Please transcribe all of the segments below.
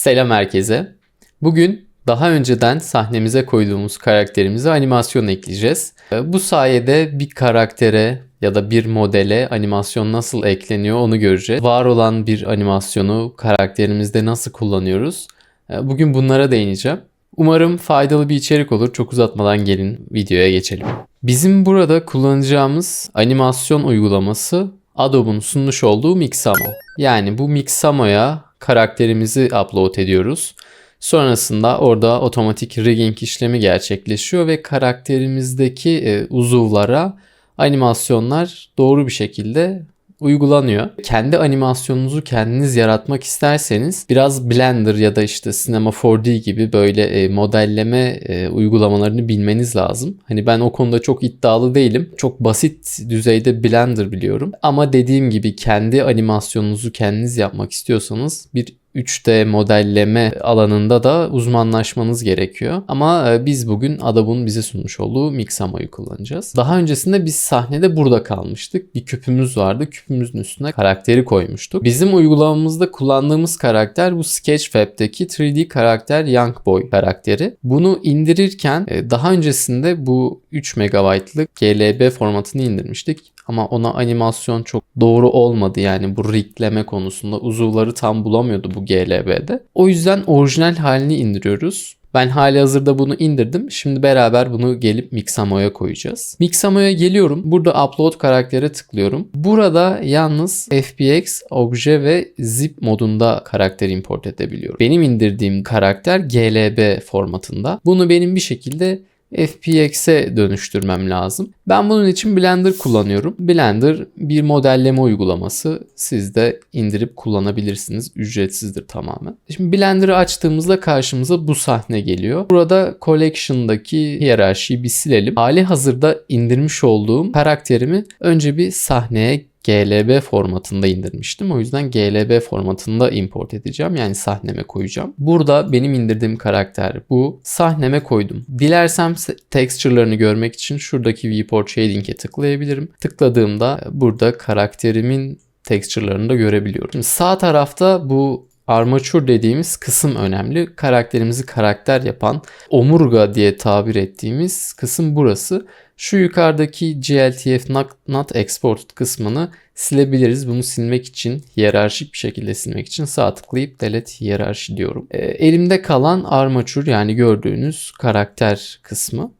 Selam herkese. Bugün daha önceden sahnemize koyduğumuz karakterimize animasyon ekleyeceğiz. Ee, Bu sayede bir karaktere ya da bir modele animasyon nasıl ekleniyor onu göreceğiz. Var olan bir animasyonu karakterimizde nasıl kullanıyoruz? Ee, Bugün bunlara değineceğim. Umarım faydalı bir içerik olur. Çok uzatmadan gelin videoya geçelim. Bizim burada kullanacağımız animasyon uygulaması Adobe'un sunmuş olduğu Mixamo. Yani bu Mixamo'ya karakterimizi upload ediyoruz. Sonrasında orada otomatik rigging işlemi gerçekleşiyor ve karakterimizdeki e, uzuvlara animasyonlar doğru bir şekilde uygulanıyor. Kendi animasyonunuzu kendiniz yaratmak isterseniz biraz Blender ya da işte Cinema 4D gibi böyle e, modelleme e, uygulamalarını bilmeniz lazım. Hani ben o konuda çok iddialı değilim. Çok basit düzeyde Blender biliyorum. Ama dediğim gibi kendi animasyonunuzu kendiniz yapmak istiyorsanız bir 3D modelleme alanında da uzmanlaşmanız gerekiyor. Ama e, biz bugün Adobe'un bize sunmuş olduğu Mixamo'yu kullanacağız. Daha öncesinde biz sahnede burada kalmıştık. Bir küpümüz vardı. Küpümüzün üstüne karakteri koymuştuk. Bizim uygulamamızda kullandığımız karakter bu Sketchfab'deki 3D karakter Young Boy karakteri. Bunu indirirken e, daha öncesinde bu 3 MB'lık GLB formatını indirmiştik ama ona animasyon çok doğru olmadı yani bu rigleme konusunda uzuvları tam bulamıyordu bu GLB'de. O yüzden orijinal halini indiriyoruz. Ben hali hazırda bunu indirdim. Şimdi beraber bunu gelip Mixamo'ya koyacağız. Mixamo'ya geliyorum. Burada upload karaktere tıklıyorum. Burada yalnız FBX, obje ve zip modunda karakter import edebiliyorum. Benim indirdiğim karakter GLB formatında. Bunu benim bir şekilde FPX'e dönüştürmem lazım. Ben bunun için Blender kullanıyorum. Blender bir modelleme uygulaması. Siz de indirip kullanabilirsiniz. Ücretsizdir tamamen. Şimdi Blender'ı açtığımızda karşımıza bu sahne geliyor. Burada Collection'daki hiyerarşiyi bir silelim. Hali hazırda indirmiş olduğum karakterimi önce bir sahneye GLB formatında indirmiştim. O yüzden GLB formatında import edeceğim. Yani sahneme koyacağım. Burada benim indirdiğim karakter bu. Sahneme koydum. Dilersem texture'larını görmek için şuradaki viewport shading'e tıklayabilirim. Tıkladığımda burada karakterimin texture'larını da görebiliyorum. Şimdi sağ tarafta bu armature dediğimiz kısım önemli. Karakterimizi karakter yapan omurga diye tabir ettiğimiz kısım burası. Şu yukarıdaki GLTF not, not exported kısmını silebiliriz. Bunu silmek için hiyerarşik bir şekilde silmek için sağ tıklayıp delete hiyerarşi diyorum. E, elimde kalan armature yani gördüğünüz karakter kısmı.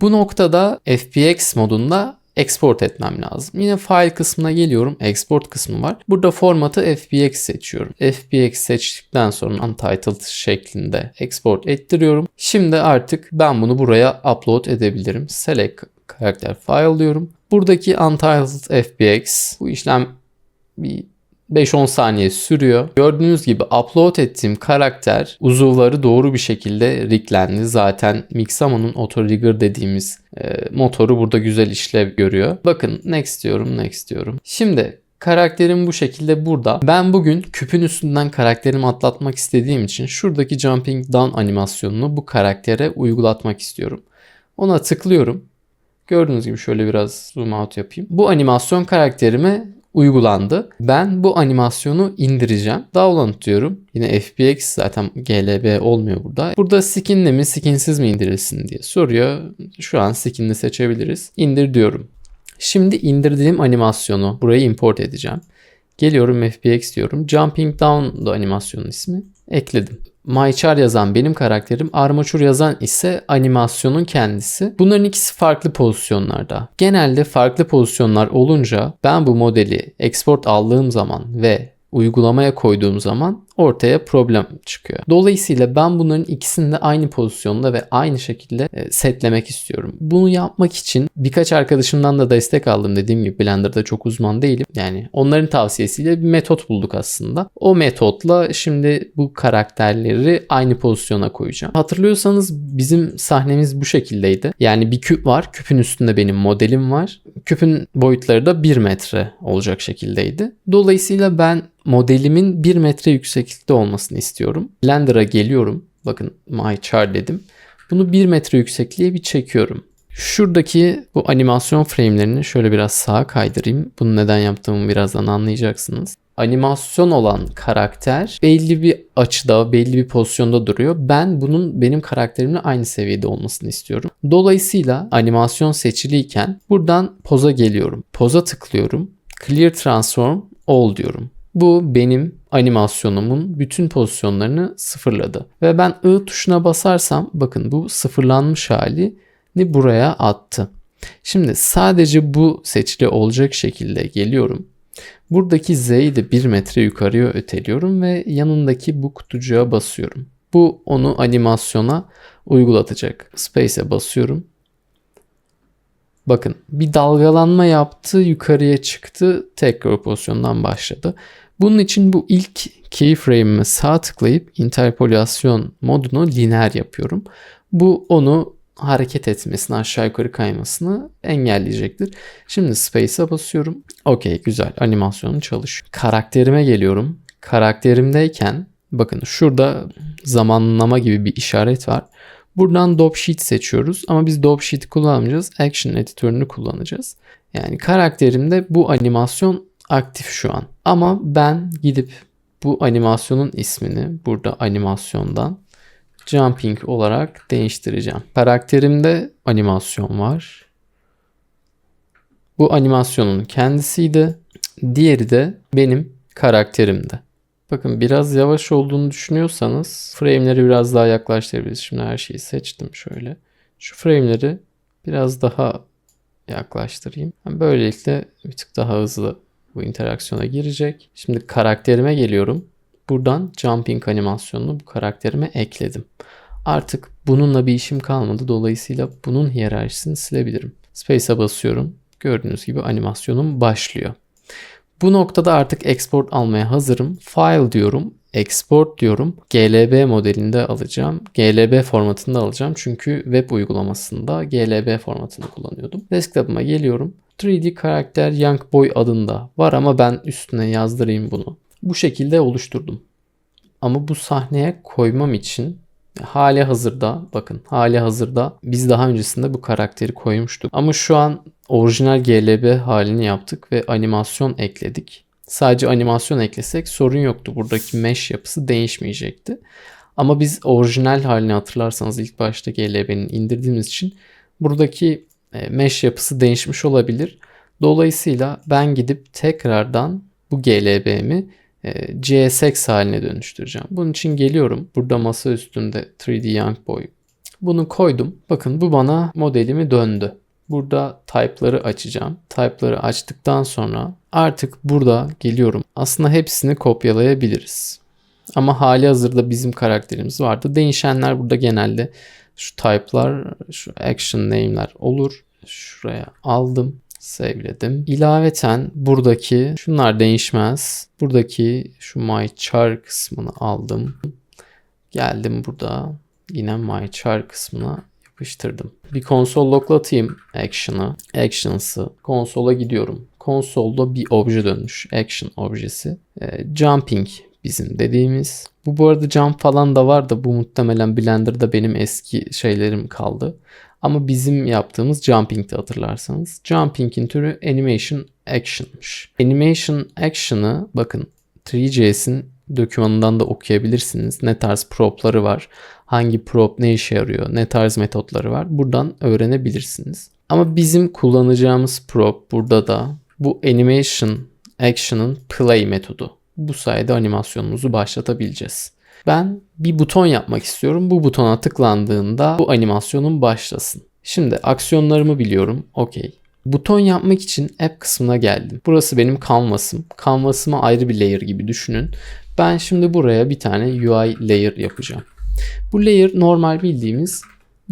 Bu noktada FBX modunda export etmem lazım. Yine file kısmına geliyorum. Export kısmı var. Burada formatı FBX seçiyorum. FBX seçtikten sonra untitled şeklinde export ettiriyorum. Şimdi artık ben bunu buraya upload edebilirim. Select karakter file diyorum. Buradaki untitled FBX bu işlem bir 5-10 saniye sürüyor. Gördüğünüz gibi upload ettiğim karakter uzuvları doğru bir şekilde riglendi. Zaten Mixamo'nun auto rigger dediğimiz e, motoru burada güzel işlev görüyor. Bakın next diyorum next diyorum. Şimdi Karakterim bu şekilde burada. Ben bugün küpün üstünden karakterimi atlatmak istediğim için şuradaki jumping down animasyonunu bu karaktere uygulatmak istiyorum. Ona tıklıyorum. Gördüğünüz gibi şöyle biraz zoom out yapayım. Bu animasyon karakterime uygulandı. Ben bu animasyonu indireceğim. Download diyorum. Yine FBX zaten GLB olmuyor burada. Burada skinle mi skinsiz mi indirilsin diye soruyor. Şu an skinli seçebiliriz. İndir diyorum. Şimdi indirdiğim animasyonu buraya import edeceğim. Geliyorum FBX diyorum. Jumping Down da animasyonun ismi. Ekledim. MyChar yazan benim karakterim, Armature yazan ise animasyonun kendisi. Bunların ikisi farklı pozisyonlarda. Genelde farklı pozisyonlar olunca ben bu modeli export aldığım zaman ve uygulamaya koyduğum zaman ortaya problem çıkıyor. Dolayısıyla ben bunların ikisini de aynı pozisyonda ve aynı şekilde e, setlemek istiyorum. Bunu yapmak için birkaç arkadaşımdan da destek aldım. Dediğim gibi Blender'da çok uzman değilim. Yani onların tavsiyesiyle bir metot bulduk aslında. O metotla şimdi bu karakterleri aynı pozisyona koyacağım. Hatırlıyorsanız bizim sahnemiz bu şekildeydi. Yani bir küp var. Küpün üstünde benim modelim var. Küpün boyutları da 1 metre olacak şekildeydi. Dolayısıyla ben modelimin 1 metre yükseklikte olmasını istiyorum. Blender'a geliyorum. Bakın my char dedim. Bunu 1 metre yüksekliğe bir çekiyorum. Şuradaki bu animasyon frame'lerini şöyle biraz sağa kaydırayım. Bunu neden yaptığımı birazdan anlayacaksınız. animasyon olan karakter belli bir açıda, belli bir pozisyonda duruyor. Ben bunun benim karakterimle aynı seviyede olmasını istiyorum. Dolayısıyla animasyon seçiliyken buradan poza geliyorum. Poza tıklıyorum. Clear Transform All diyorum. Bu benim animasyonumun bütün pozisyonlarını sıfırladı. Ve ben I tuşuna basarsam bakın bu sıfırlanmış halini buraya attı. Şimdi sadece bu seçili olacak şekilde geliyorum. Buradaki Z'yi de 1 metre yukarıya öteliyorum ve yanındaki bu kutucuğa basıyorum. Bu onu animasyona uygulatacak. Space'e basıyorum. Bakın bir dalgalanma yaptı, yukarıya çıktı, tekrar pozisyondan başladı. Bunun için bu ilk keyframe'ime sağ tıklayıp interpolasyon modunu lineer yapıyorum. Bu onu hareket etmesini, aşağı yukarı kaymasını engelleyecektir. Şimdi Space'a basıyorum. Okey güzel animasyonun çalışıyor. Karakterime geliyorum. Karakterimdeyken bakın şurada zamanlama gibi bir işaret var. Buradan Dope Sheet seçiyoruz ama biz Dope Sheet'i kullanmayacağız. Action editörünü kullanacağız. Yani karakterimde bu animasyon aktif şu an. Ama ben gidip bu animasyonun ismini burada animasyondan jumping olarak değiştireceğim. Karakterimde animasyon var. Bu animasyonun kendisiydi. Diğeri de benim karakterimde. Bakın biraz yavaş olduğunu düşünüyorsanız frame'leri biraz daha yaklaştırabiliriz. Şimdi her şeyi seçtim şöyle. Şu frame'leri biraz daha yaklaştırayım. Böylelikle bir tık daha hızlı bu interaksiyona girecek. Şimdi karakterime geliyorum. Buradan jumping animasyonunu bu karakterime ekledim. Artık bununla bir işim kalmadı. Dolayısıyla bunun hiyerarşisini silebilirim. Space'e basıyorum. Gördüğünüz gibi animasyonum başlıyor. Bu noktada artık export almaya hazırım. File diyorum. Export diyorum. GLB modelinde alacağım. GLB formatında alacağım. Çünkü web uygulamasında GLB formatını kullanıyordum. Desktop'ıma geliyorum. 3D karakter Young Boy adında var ama ben üstüne yazdırayım bunu. Bu şekilde oluşturdum. Ama bu sahneye koymam için hali hazırda bakın hali hazırda biz daha öncesinde bu karakteri koymuştuk. Ama şu an orijinal GLB halini yaptık ve animasyon ekledik. Sadece animasyon eklesek sorun yoktu. Buradaki mesh yapısı değişmeyecekti. Ama biz orijinal halini hatırlarsanız ilk başta GLB'nin indirdiğimiz için buradaki e, mesh yapısı değişmiş olabilir. Dolayısıyla ben gidip tekrardan bu GLB'mi CSX haline dönüştüreceğim. Bunun için geliyorum. Burada masa üstünde 3D Young Boy. Bunu koydum. Bakın bu bana modelimi döndü. Burada type'ları açacağım. Type'ları açtıktan sonra artık burada geliyorum. Aslında hepsini kopyalayabiliriz. Ama hali hazırda bizim karakterimiz vardı. Değişenler burada genelde şu type'lar, şu action name'ler olur. Şuraya aldım sevledim. İlaveten buradaki şunlar değişmez. Buradaki şu my char kısmını aldım. Geldim burada yine my char kısmına yapıştırdım. Bir konsol loklatayım action'ı. Actions'ı. Konsola gidiyorum. Konsolda bir obje dönmüş. Action objesi. E, jumping bizim dediğimiz. Bu bu arada jump falan da var da bu muhtemelen Blender'da benim eski şeylerim kaldı. Ama bizim yaptığımız jumping'ti hatırlarsanız. Jumping'in türü animation action'mış. Animation action'ı bakın 3JS'in dokümanından da okuyabilirsiniz. Ne tarz propları var, hangi prop ne işe yarıyor, ne tarz metotları var. Buradan öğrenebilirsiniz. Ama bizim kullanacağımız prop burada da bu animation action'ın play metodu. Bu sayede animasyonumuzu başlatabileceğiz. Ben bir buton yapmak istiyorum. Bu butona tıklandığında bu animasyonun başlasın. Şimdi aksiyonlarımı biliyorum. Okey. Buton yapmak için app kısmına geldim. Burası benim canvas'ım. Canvas'ıma ayrı bir layer gibi düşünün. Ben şimdi buraya bir tane UI layer yapacağım. Bu layer normal bildiğimiz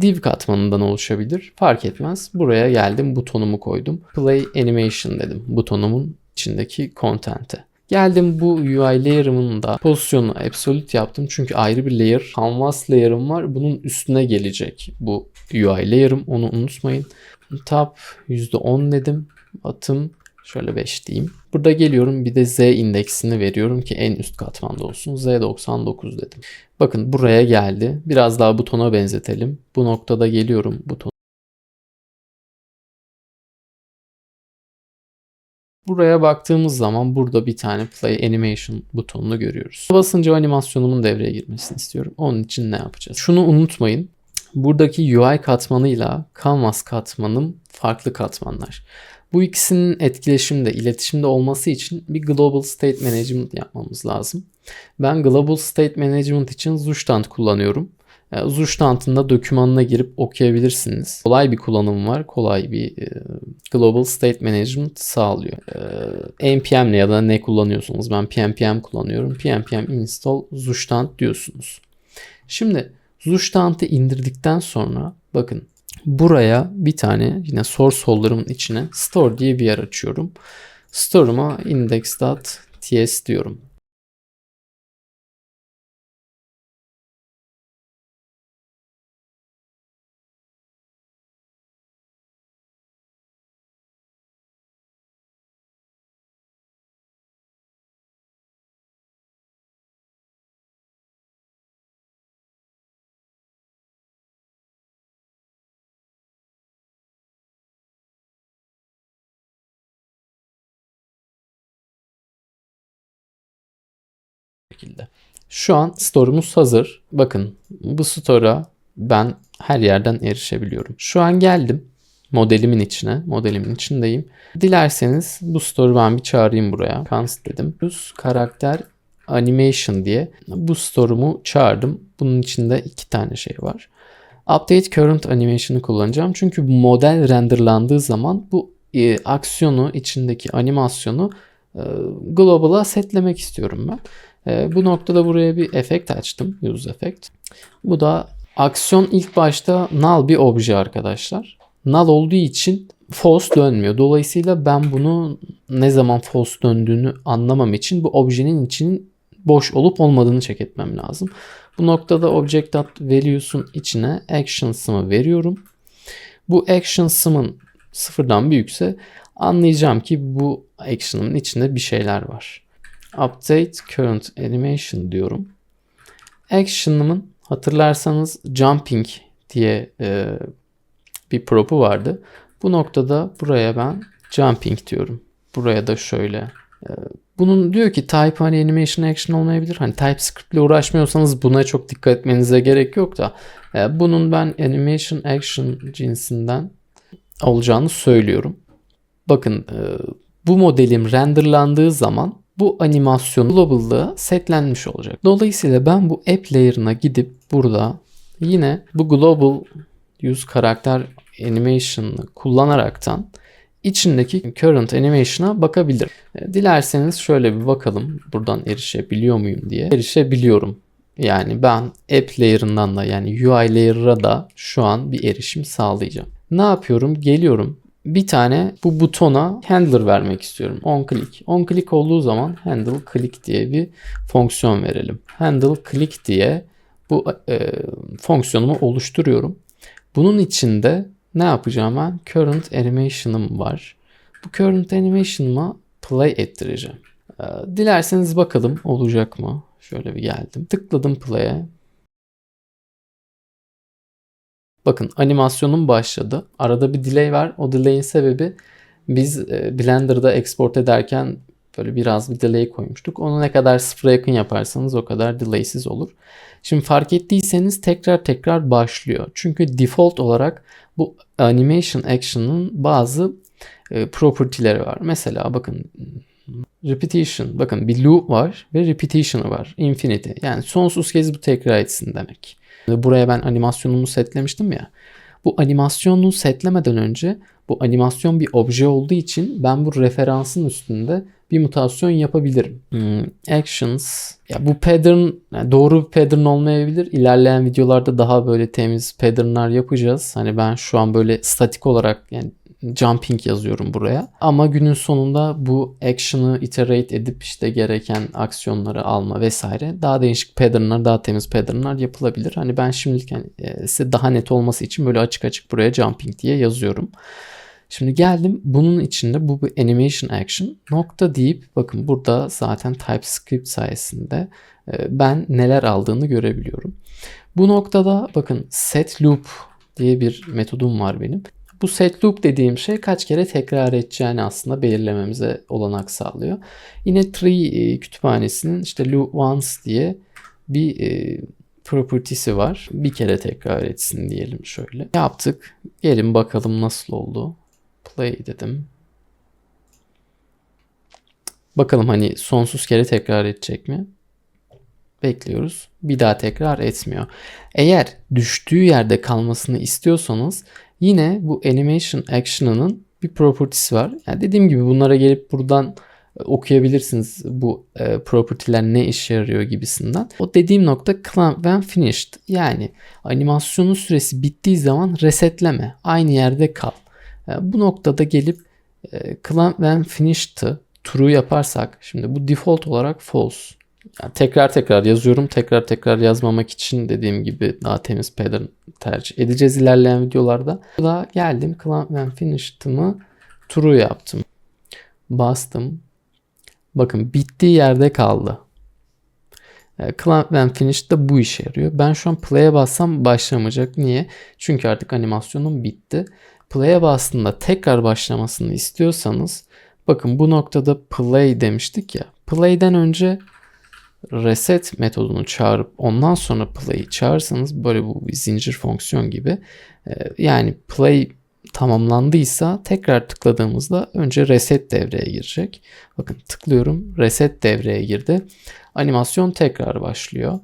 div katmanından oluşabilir. Fark etmez. Buraya geldim butonumu koydum. Play animation dedim butonumun içindeki content'e. Geldim bu UI layer'ımın da pozisyonunu absolute yaptım. Çünkü ayrı bir layer, canvas layer'ım var. Bunun üstüne gelecek bu UI layer'ım. Onu unutmayın. Tab %10 dedim. Atım şöyle 5 diyeyim. Burada geliyorum bir de Z indeksini veriyorum ki en üst katmanda olsun. Z99 dedim. Bakın buraya geldi. Biraz daha butona benzetelim. Bu noktada geliyorum buton Buraya baktığımız zaman burada bir tane play animation butonunu görüyoruz. Basınca animasyonumun devreye girmesini istiyorum. Onun için ne yapacağız? Şunu unutmayın. Buradaki UI katmanıyla Canvas katmanım farklı katmanlar. Bu ikisinin etkileşimde, iletişimde olması için bir Global State Management yapmamız lazım. Ben Global State Management için Zustand kullanıyorum. E, Zustand'ın da dokümanına girip okuyabilirsiniz. Kolay bir kullanım var. Kolay bir e, Global State Management sağlıyor. E, npm ya da ne kullanıyorsunuz? Ben pnpm kullanıyorum. pnpm install Zustand diyorsunuz. Şimdi Zustand'ı indirdikten sonra bakın buraya bir tane yine source folder'ımın içine store diye bir yer açıyorum. Store'uma index.ts diyorum. Şu an store'umuz hazır. Bakın bu store'a ben her yerden erişebiliyorum. Şu an geldim modelimin içine. Modelimin içindeyim. Dilerseniz bu store'u ben bir çağırayım buraya. Const dedim. Use karakter animation diye bu store'umu çağırdım. Bunun içinde iki tane şey var. Update current animation'ı kullanacağım. Çünkü model renderlandığı zaman bu e, aksiyonu içindeki animasyonu e, global'a setlemek istiyorum ben. E, bu noktada buraya bir efekt açtım. Use effect. Bu da aksiyon ilk başta null bir obje arkadaşlar. Null olduğu için false dönmüyor. Dolayısıyla ben bunu ne zaman false döndüğünü anlamam için bu objenin içinin boş olup olmadığını check etmem lazım. Bu noktada object.values'un içine actions'ımı veriyorum. Bu actions'ımın sıfırdan büyükse anlayacağım ki bu action'ımın içinde bir şeyler var. Update Current Animation diyorum. Action'ımın hatırlarsanız Jumping diye e, bir prop'u vardı. Bu noktada buraya ben Jumping diyorum. Buraya da şöyle. E, bunun diyor ki type hani animation action olmayabilir. Hani TypeScript ile uğraşmıyorsanız buna çok dikkat etmenize gerek yok da e, bunun ben animation action cinsinden olacağını söylüyorum. Bakın e, bu modelim renderlandığı zaman bu animasyon global'da setlenmiş olacak. Dolayısıyla ben bu app layer'ına gidip burada yine bu global use karakter animation'ı kullanaraktan içindeki current animation'a bakabilirim. E, dilerseniz şöyle bir bakalım buradan erişebiliyor muyum diye. Erişebiliyorum. Yani ben app layer'ından da yani UI layer'a da şu an bir erişim sağlayacağım. Ne yapıyorum? Geliyorum bir tane bu butona handler vermek istiyorum. On click. On click olduğu zaman handle click diye bir fonksiyon verelim. Handle click diye bu e, fonksiyonumu oluşturuyorum. Bunun içinde ne yapacağım ben? Current animation'ım var. Bu current animation'ıma play ettireceğim. E, dilerseniz bakalım olacak mı? Şöyle bir geldim. Tıkladım play'e. Bakın animasyonum başladı. Arada bir delay var. O delay'in sebebi biz e, Blender'da export ederken böyle biraz bir delay koymuştuk. Onu ne kadar sıfıra yakın yaparsanız o kadar delaysiz olur. Şimdi fark ettiyseniz tekrar tekrar başlıyor. Çünkü default olarak bu animation action'ın bazı e, property'leri var. Mesela bakın repetition. Bakın bir loop var ve repetition'ı var. Infinity. Yani sonsuz kez bu tekrar etsin demek. Buraya ben animasyonumu setlemiştim ya. Bu animasyonu setlemeden önce bu animasyon bir obje olduğu için ben bu referansın üstünde bir mutasyon yapabilirim. Hmm, actions. Ya bu pattern yani doğru bir pattern olmayabilir. İlerleyen videolarda daha böyle temiz patternlar yapacağız. Hani ben şu an böyle statik olarak yani jumping yazıyorum buraya. Ama günün sonunda bu action'ı iterate edip işte gereken aksiyonları alma vesaire daha değişik patternlar, daha temiz patternlar yapılabilir. Hani ben şimdilik yani, e, size daha net olması için böyle açık açık buraya jumping diye yazıyorum. Şimdi geldim bunun içinde bu bir animation action nokta deyip bakın burada zaten TypeScript sayesinde e, ben neler aldığını görebiliyorum. Bu noktada bakın set loop diye bir metodum var benim. Bu set loop dediğim şey kaç kere tekrar edeceğini aslında belirlememize olanak sağlıyor. Yine tree e, kütüphanesinin işte loop once diye bir e, property'si var. Bir kere tekrar etsin diyelim şöyle. Yaptık. Gelin bakalım nasıl oldu. Play dedim. Bakalım hani sonsuz kere tekrar edecek mi? Bekliyoruz. Bir daha tekrar etmiyor. Eğer düştüğü yerde kalmasını istiyorsanız yine bu animation action'ının bir property'si var. Yani dediğim gibi bunlara gelip buradan e, okuyabilirsiniz bu e, property'ler ne işe yarıyor gibisinden. O dediğim nokta clamp when finished. Yani animasyonun süresi bittiği zaman resetleme. Aynı yerde kal. E, bu noktada gelip e, clamp when finished'ı true yaparsak şimdi bu default olarak false. Yani tekrar tekrar yazıyorum. Tekrar tekrar yazmamak için dediğim gibi daha temiz pattern tercih edeceğiz ilerleyen videolarda. Burada geldim clamp when finished'ımı true yaptım. Bastım. Bakın bittiği yerde kaldı. E, Clamp when finished da bu işe yarıyor. Ben şu an play'e bassam başlamayacak. Niye? Çünkü artık animasyonum bitti. Play'e bastığında tekrar başlamasını istiyorsanız bakın bu noktada play demiştik ya. Play'den önce reset metodunu çağırıp ondan sonra play'i çağırsanız böyle bu bir zincir fonksiyon gibi. E, yani play tamamlandıysa tekrar tıkladığımızda önce reset devreye girecek. Bakın tıklıyorum reset devreye girdi. Animasyon tekrar başlıyor.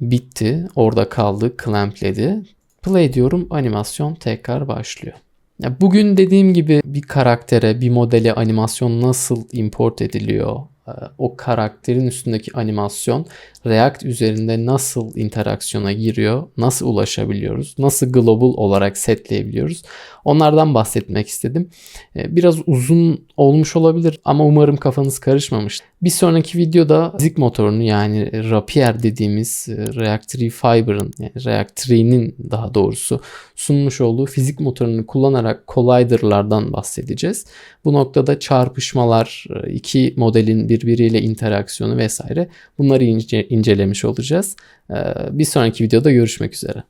Bitti. Orada kaldı. Clampledi. Play diyorum. Animasyon tekrar başlıyor. Bugün dediğim gibi bir karaktere, bir modele animasyon nasıl import ediliyor, o karakterin üstündeki animasyon React üzerinde nasıl interaksiyona giriyor, nasıl ulaşabiliyoruz, nasıl global olarak setleyebiliyoruz. Onlardan bahsetmek istedim. E, biraz uzun olmuş olabilir ama umarım kafanız karışmamış. Bir sonraki videoda fizik motorunu yani Rapier dediğimiz e, React 3 Fiber'ın yani React 3'nin daha doğrusu sunmuş olduğu fizik motorunu kullanarak collider'lardan bahsedeceğiz. Bu noktada çarpışmalar, iki modelin birbiriyle interaksiyonu vesaire bunları ince, incelemiş olacağız. Bir sonraki videoda görüşmek üzere.